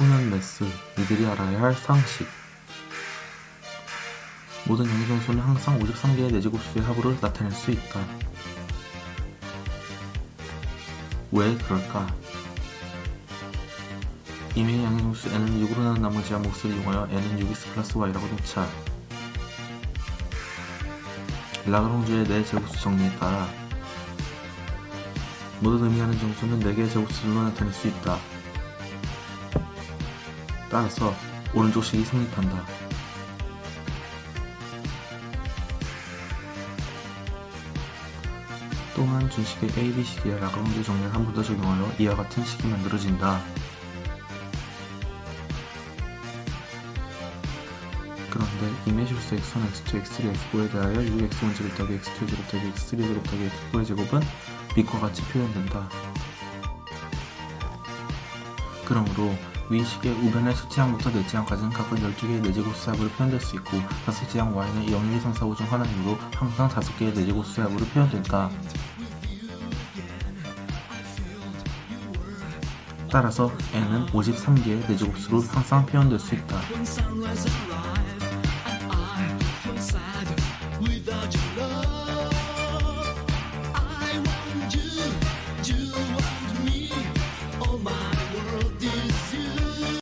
소년 매스, 이들이 알아야 할 상식. 모든 영의정수는 항상 53개의 내제곱수의 합으로 나타낼 수 있다. 왜 그럴까? 이미 양의 정수 n은 6으로 나눈 나머지 함몫을 이용하여 n은 6x 플러스 y라고 놓자. 라그랑주의 네 제곱수 정리에 따라 모든 의미하는 정수는 4개의 제곱수로 나타낼 수 있다. 따라서 오른쪽식이 성립한다. 또한 준식의 A, B 식의 라그랑주 정리를 한 번 더 적용하여 이와 같은 식이 만들어진다. 그런데 이메실수 x1, x2, x3, x4에 대하여 6x1 제곱 더하기 x2 제곱 더하기 x3 제곱 더하기 x4의 제곱은 밑과 같이 표현된다. 그러므로 위식의 우변의 수치항부터 내지항까지는 각각 12개의 내제곱 수합으로 표현될 수 있고 다섯 지항 y는 0, 1, 2, 3, 4, 5 중 하나이므로 항상 5개의 내제곱 수합으로 표현된다. 따라서 n은 53개의 내제곱수로 항상 표현될 수 있다.